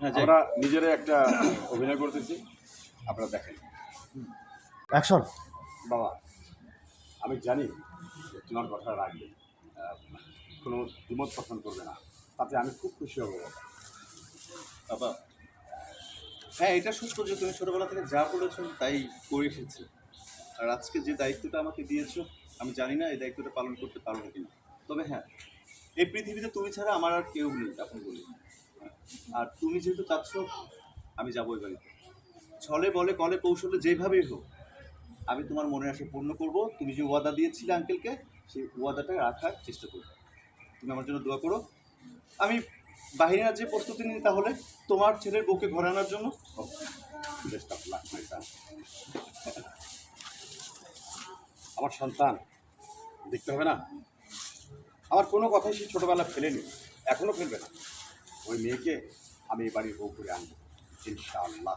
হ্যাঁ। আমরা নিজেরা একটা অভিনয় করতেছি আপনারা দেখেন। অ্যাকশন। বাবা আমি জানি তোমার কথা রাখবে কোনো দ্বিমত পছন্দ করবে না তাতে আমি খুব খুশি হব বাবা। বাবা হ্যাঁ এটা সত্য যে তুমি ছোটবেলা থেকে যা বলেছ তাই করে এসেছি। আর আজকে যে দায়িত্বটা আমাকে দিয়েছ আমি জানি না এই দায়িত্বটা পালন করতে পারব কিনা। তবে হ্যাঁ এই পৃথিবীতে তুমি ছাড়া আমার আর কেউ নেই এখন বলি আর তুমি যেহেতু চাচ্ছ, আমি যাব ওই বাড়িতে। ছলে বলে কলে কৌশলে যেভাবেই হোক, আমি তোমার মনে আসে পূর্ণ করব। তুমি যে ওয়াদা দিয়েছিলে আঙ্কেলকে সেই ওয়াদাটা রাখার চেষ্টা করব। তুমি আমার জন্য দোয়া করো। আমি বাহিরে যে প্রস্তুতি নিই তাহলে তোমার ছেলের বউকে ঘরে আনার জন্য আমার সন্তান, দেখতে হবে না? আমার কোনো কথাই সে ছোটোবেলা ফেলেনি এখনও ফেলবে না। ওই মেয়েকে আমি এই বাড়ির বউ করে আনব ইনশাআল্লাহ